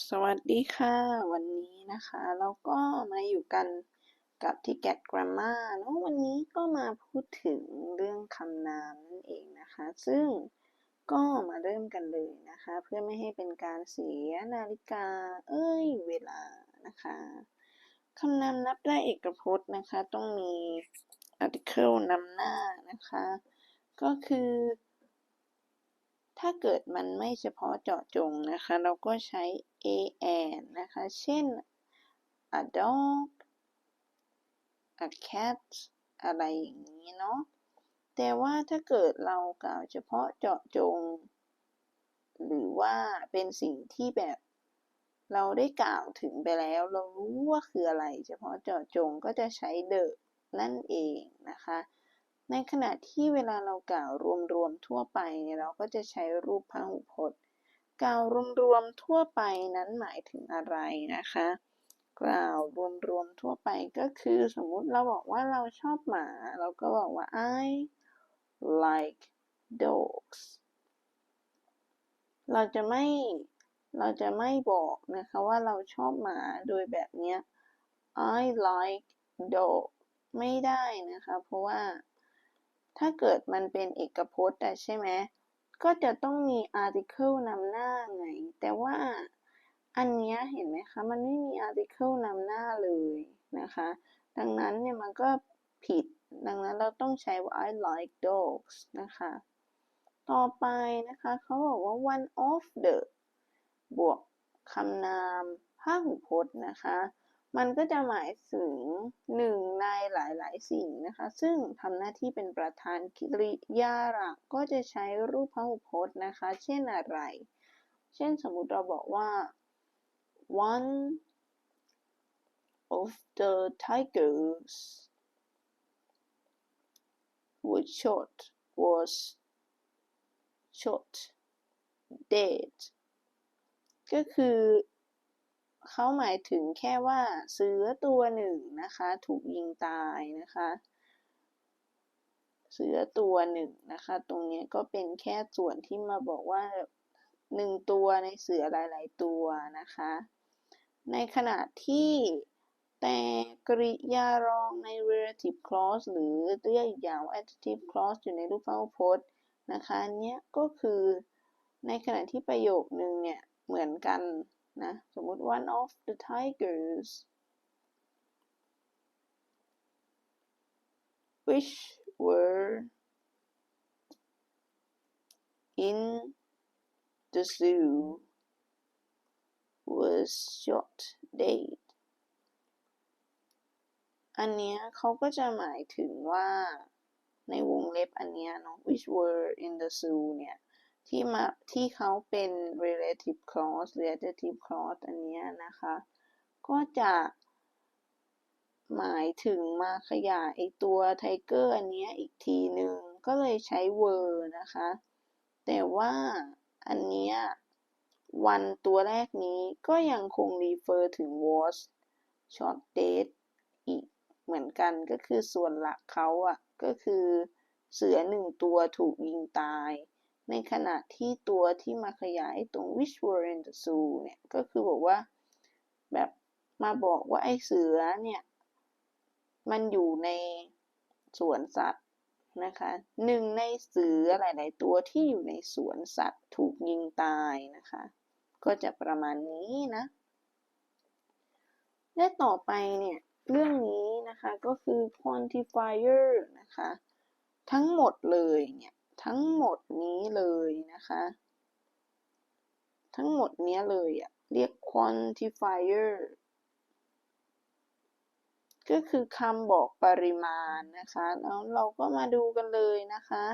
สวัสดีค่ะ วันนี้นะคะ เราก็มาอยู่กันกับที่ Get Grammar เนาะวันนี้ก็มาพูดถึงเรื่องคำนามนั่นเองนะคะ ซึ่งก็มาเริ่มกันเลยนะคะ เพื่อไม่ให้เป็นการเสียนาฬิกา เอ้ย เวลานะคะคำนามนับได้เอกพจน์นะคะ ต้องมี article นำหน้านะคะ ก็คือ ถ้าเกิดมันไม่เฉพาะเจาะจงนะคะ เราก็ใช้ a an นะคะ เช่น a dog a cat อะไรอย่างนี้เนาะ แต่ว่าถ้าเกิดเรากล่าวเฉพาะเจาะจง หรือว่าเป็นสิ่งที่แบบเราได้กล่าวถึงไปแล้ว เรารู้ว่าคืออะไร เฉพาะเจาะจงก็จะใช้ the นั่นเองนะคะ ในขณะที่เวลาเรากล่าวรวมๆทั่วไปเนี่ยเราก็จะใช้รูปพหูพจน์ กล่าวรวมๆทั่วไปนั้นหมายถึงอะไรนะคะ กล่าวรวมๆทั่วไปก็คือสมมุติเราบอกว่าเราชอบหมา เราก็บอกว่า I like dogs เราจะไม่เราจะไม่บอกนะคะว่าเราชอบหมาโดยแบบเนี้ย I like dog ไม่ได้นะคะ เพราะว่า ถ้าเกิดมันเป็นเอกพจน์อะใช่ไหมก็จะต้องมี article นำหน้าไง แต่ว่าอันนี้เห็นไหมคะ มันไม่มี article นำหน้าเลยนะคะ ดังนั้นเนี่ยมันก็ผิด ดังนั้นเราต้องใช้ว่า I like dogs นะคะ ต่อไปนะคะเขาบอกว่า one of the บวกคำนามพหูพจน์นะคะ มันก็จะหมายถึงหนึ่งในหลายๆ สิ่งนะคะ ซึ่งทำหน้าที่เป็นประธานกริยาหลักก็จะใช้รูปพหูพจน์นะคะ เช่นอะไร เช่นสมมุติเราบอกว่า one of the tigers was shot was shot dead ก็คือ เขาหมายถึงแค่ว่าเสือตัวหนึ่งนะคะ ถูกยิงตายนะคะ เสือตัวหนึ่งนะคะ ตรงนี้ก็เป็นแค่ส่วนที่มาบอกว่าหนึ่งตัวในเสือหลาย ๆ ตัวนะคะ ในขณะที่แต่กริยารองใน relative clause หรือเรียกอีกอย่างว่า adjective clause อยู่ในรูปพหูพจน์นะคะเนี้ยก็คือในขณะที่ประโยคนึงเนี่ยเหมือนกัน นะสมมติ one of the tigers which were in the zoo was shot dead อันเนี้ยเขาก็จะหมายถึงว่าในวงเล็บอันเนี้ยเนาะ which were in the zoo เนี่ย ที่มาที่เขาเป็น relative clause หรือ adjective clause อันนี้นะคะ ก็จะหมายถึงมาขยายไอตัวไทเกอร์อันนี้อีกทีหนึ่งก็เลยใช้ were นะคะ แต่ว่าอันนี้วันตัวแรกนี้ก็ยังคง refer ถึง was short dead อีกเหมือนกันก็คือส่วนหลักเขาอะ ก็คือเสือหนึ่งตัวถูกยิงตาย ในขณะที่ตัวที่มาขยายตรง which were in the zoo เนี่ย ก็คือบอกว่าแบบมาบอกว่าไอ้เสือเนี่ย มันอยู่ในสวนสัตว์นะคะหนึ่งในเสือหลาย ๆ ตัวที่อยู่ในสวนสัตว์ถูกยิงตายนะคะ ก็จะประมาณนี้นะ และต่อไปเนี่ย เรื่องนี้นะคะก็คือ quantifier นะคะ ทั้งหมดเลยเนี่ย ทั้งหมดนี้เลยนะคะ ทั้งหมดนี้เลยอะเรียก quantifier ก็คือคำบอกปริมาณนะคะ แล้วเราก็มาดูกันเลยนะคะ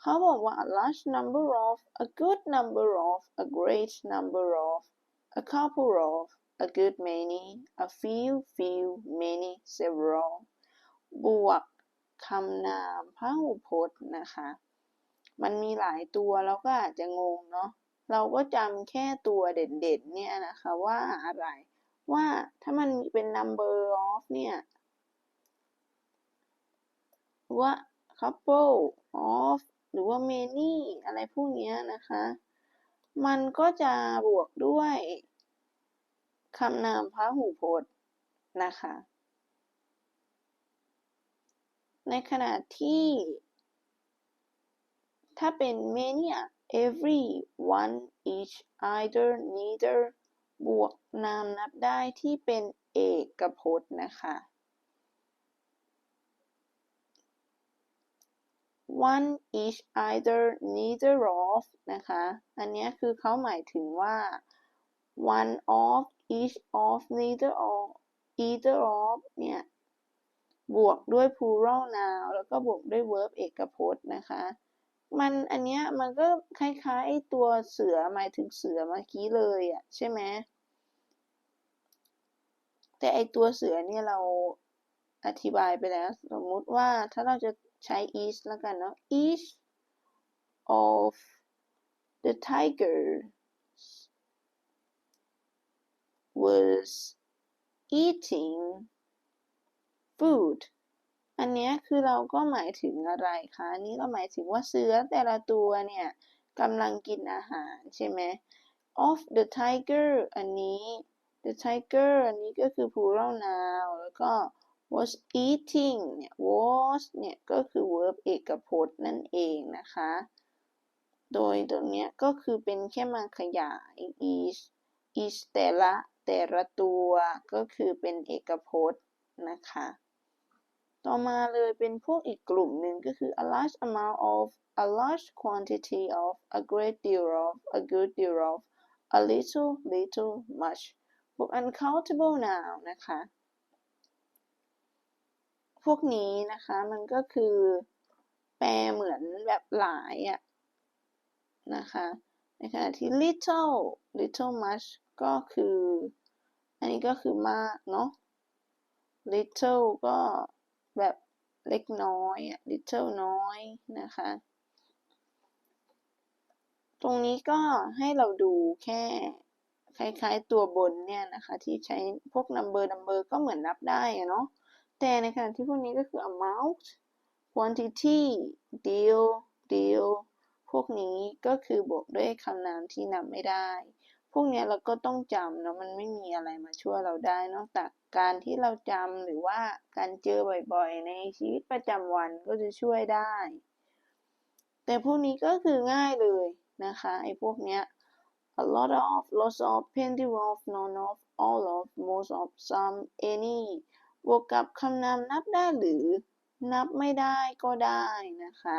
เขาบอกว่า a large number of a good number of a great number of a couple of a good many a few few many several บวก คำนามพหูพจน์นะคะ มันมีหลายตัวเราก็อาจจะงงเนาะเราก็จำแค่ตัวเด่นๆเนี่ยนะคะว่าอะไรว่าถ้ามันเป็น number of เนี่ยว่า couple of หรือว่า many อะไรพวกนี้นะคะ มันก็จะบวกด้วยคำนามพหูพจน์นะคะ ในขณะที่ ถ้าเป็น many อะ every one each either neither บวกนามนับได้ที่เป็นเอกพจน์นะคะ one each either neither of นะคะ อันนี้คือเขาหมายถึงว่า one of each of neither of either of เนี่ย บวกด้วย plural noun แล้วก็บวกด้วย verb เอกพจน์นะคะ มันอันเนี้ยมันก็คล้ายๆตัวเสือหมายถึงเสือเมื่อกี้เลยอะใช่ไหมแต่ไอตัวเสือเนี่ยเราอธิบายไปแล้ว สมมุติว่าถ้าเราจะใช้ each แล้วกันเนาะ each of the tigers was eating food อันนี้คือเราก็หมายถึงอะไรคะอันนี้ก็หมายถึงว่าเสือแต่ละตัวเนี่ยกำลังกินอาหารใช่ไหม of the tiger อันนี้ the tiger อันนี้ก็คือ plural noun แล้วก็ was eating เนี่ย was เนี่ยก็คือ verb เอกพจน์นั่นเองนะคะ โดยตรงเนี้ยก็คือเป็นแค่มาขยาย is is แต่ละแต่ละตัวก็คือเป็นเอกพจน์นะคะ ต่อมาเลยเป็นพวกอีกกลุ่มหนึ่งก็คือ a large amount of a large quantity of a great deal of a good deal of a little little much พวก uncountable noun นะคะ พวกนี้นะคะมันก็คือแปลเหมือนแบบหลายอะนะคะในขณะที่ little little much ก็คือ อันนี้ก็คือมากเนาะ little ก็ แบบเล็กน้อยอะ little น้อยนะคะ ตรงนี้ก็ให้เราดูแค่คล้ายๆตัวบนเนี่ยนะคะ ที่ใช้พวก number number ก็เหมือนนับได้อะเนาะแต่ในขณะที่พวกนี้ก็คือ amount quantity deal deal พวกนี้ก็คือบวกด้วยคำนามที่นับไม่ได้ พวกนี้เราก็ต้องจำเนาะมันไม่มีอะไรมาช่วยเราได้ นอกจากการที่เราจำหรือว่าการเจอบ่อยๆ ในชีวิตประจำวันก็จะช่วยได้ แต่พวกนี้ก็คือง่ายเลยนะคะไอ้พวกเนี้ย a lot of lots of plenty of none of all of most of some any บวกกับคำนามนับได้หรือ นับไม่ได้ก็ได้นะคะ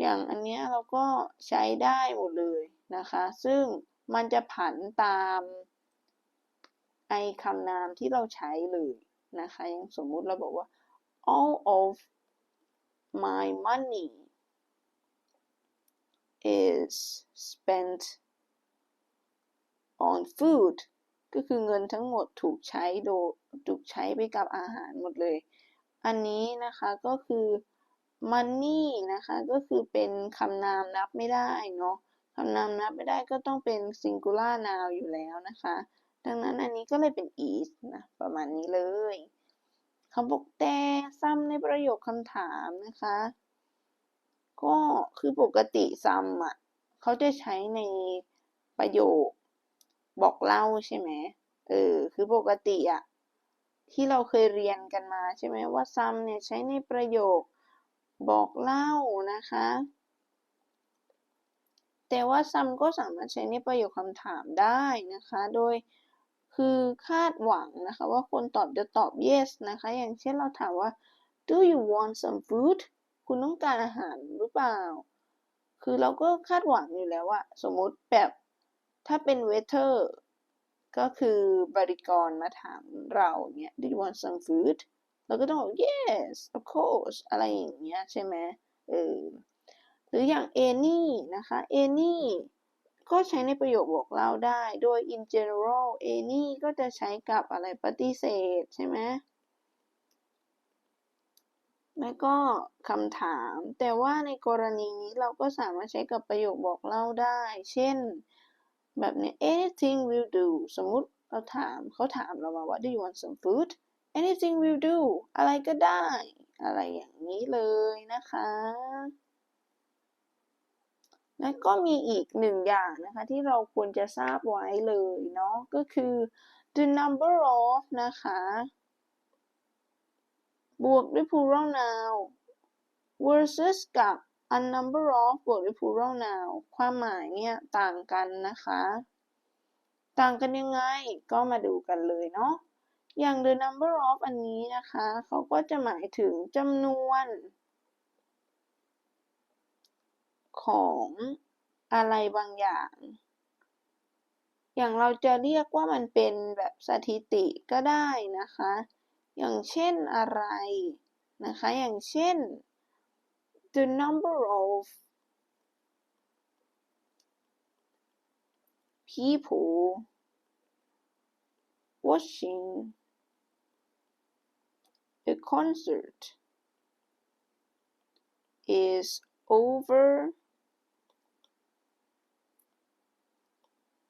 อย่างอันเนี้ยเราก็ใช้ได้หมดเลยนะคะ ซึ่งมันจะผันตามไอคำนามที่เราใช้เลยนะคะอย่างสมมุติเราบอกว่า all of my money is spent on food ก็คือเงินทั้งหมดถูกใช้โดถูกใช้ไปกับอาหารหมดเลย อันนี้นะคะก็คือ money นะคะ ก็คือเป็นคำนามนับไม่ได้เนาะคำนามนับไม่ได้ก็ต้องเป็น singular noun อยู่แล้วนะคะ ดังนั้นอันนี้ก็เลยเป็น is นะประมาณนี้เลยเขาบอกแต่ซ้ำในประโยคคำถามนะคะ ก็คือปกติซ้ำอะเขาจะใช้ในประโยคบอกเล่าใช่ไหมเออคือปกติอะที่เราเคยเรียนกันมาใช่ไหมว่า some เนี่ยใช้ในประโยค บอกเล่านะคะ แต่ว่า some ก็สามารถใช้ในประโยคคำถามได้นะคะ โดยคือคาดหวังนะคะว่าคนตอบจะตอบ yes นะคะ อย่างเช่นเราถามว่า do you want some food คุณต้องการอาหารหรือเปล่า คือเราก็คาดหวังอยู่แล้วอะสมมติแบบถ้าเป็น waiter ก็คือบริกรมาถามเราเนี่ย do you want some food เราก็ต้องบอก yes of course อะไรอย่างเงี้ยใช่ไหมเออหรืออย่าง any นะคะ any ก็ใช้ในประโยคบอกเล่าได้ โดย in general any ก็จะใช้กับอะไรปฏิเสธใช่ไหมแล้วก็คำถาม แต่ว่าในกรณีนี้เราก็สามารถใช้กับประโยคบอกเล่าได้ เช่น แบบนี้ anything will do สมมุติเราถามเขาถามเรามาว่า do you want some food anything will do อะไรก็ได้ อะไรอย่างนี้เลยนะคะ และก็มีอีกหนึ่งอย่างนะคะ ที่เราควรจะทราบไว้เลยเนาะก็คือ the number of นะคะ บวกด้วย plural noun versus กับ a number of บวกด้วย plural noun ความหมายเนี่ยต่างกันนะคะ ต่างกันยังไงก็มาดูกันเลยเนาะ อย่าง the number of อันนี้นะคะ เขาก็จะหมายถึงจำนวนของอะไรบางอย่าง อย่างเราจะเรียกว่ามันเป็นแบบสถิติก็ได้นะคะ อย่างเช่นอะไรนะคะ อย่างเช่น the number of people watching a concert is over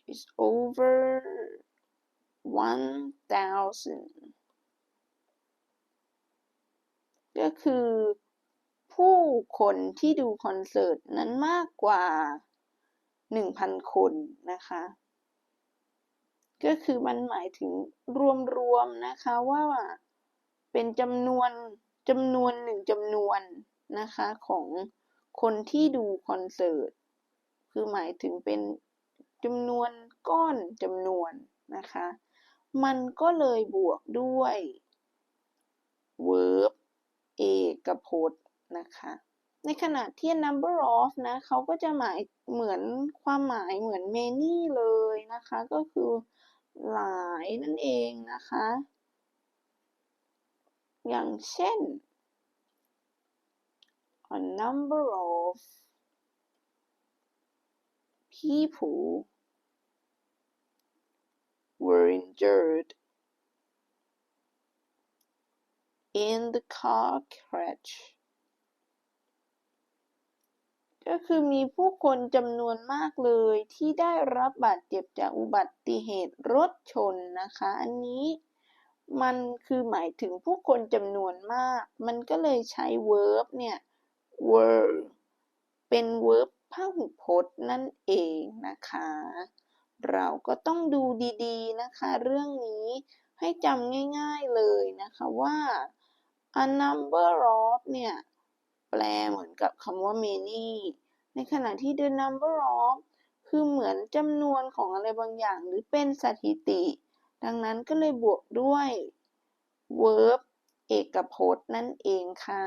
is over 1,000ก็คือผู้คนที่ดูคอนเสิร์ตนั้นมากกว่า 1,000 คนนะคะ ก็คือมันหมายถึงรวมๆนะคะว่า เป็นจำนวนจำนวนหนึ่งจำนวนนะคะของคนที่ดูคอนเสิร์ตคือหมายถึงเป็นจำนวนก้อนจำนวนนะคะ มันก็เลยบวกด้วย verb เอกพจน์นะคะในขณะที่ number of นะเขาก็จะหมายเหมือนความหมายเหมือน many เลยนะคะ ก็คือหลายนั่นเองนะคะ อย่างเช่น a number of people were injured in the car crash ก็คือมีผู้คนจำนวนมากเลยที่ได้รับบาดเจ็บจากอุบัติเหตุรถชนนะคะ อันนี้ มันคือหมายถึงผู้คนจำนวนมาก มันก็เลยใช้ verb เนี่ย were เป็น verb พหุพจน์นั่นเองนะคะ เราก็ต้องดูดีๆนะคะ เรื่องนี้ให้จำง่ายๆเลยนะคะว่า a number of เนี่ย แปลเหมือนกับคำว่า many ในขณะที่ the number of คือเหมือนจำนวนของอะไรบางอย่างหรือเป็นสถิติ ดังนั้นก็เลยบวกด้วย verb เอกพจน์นั่นเองค่ะ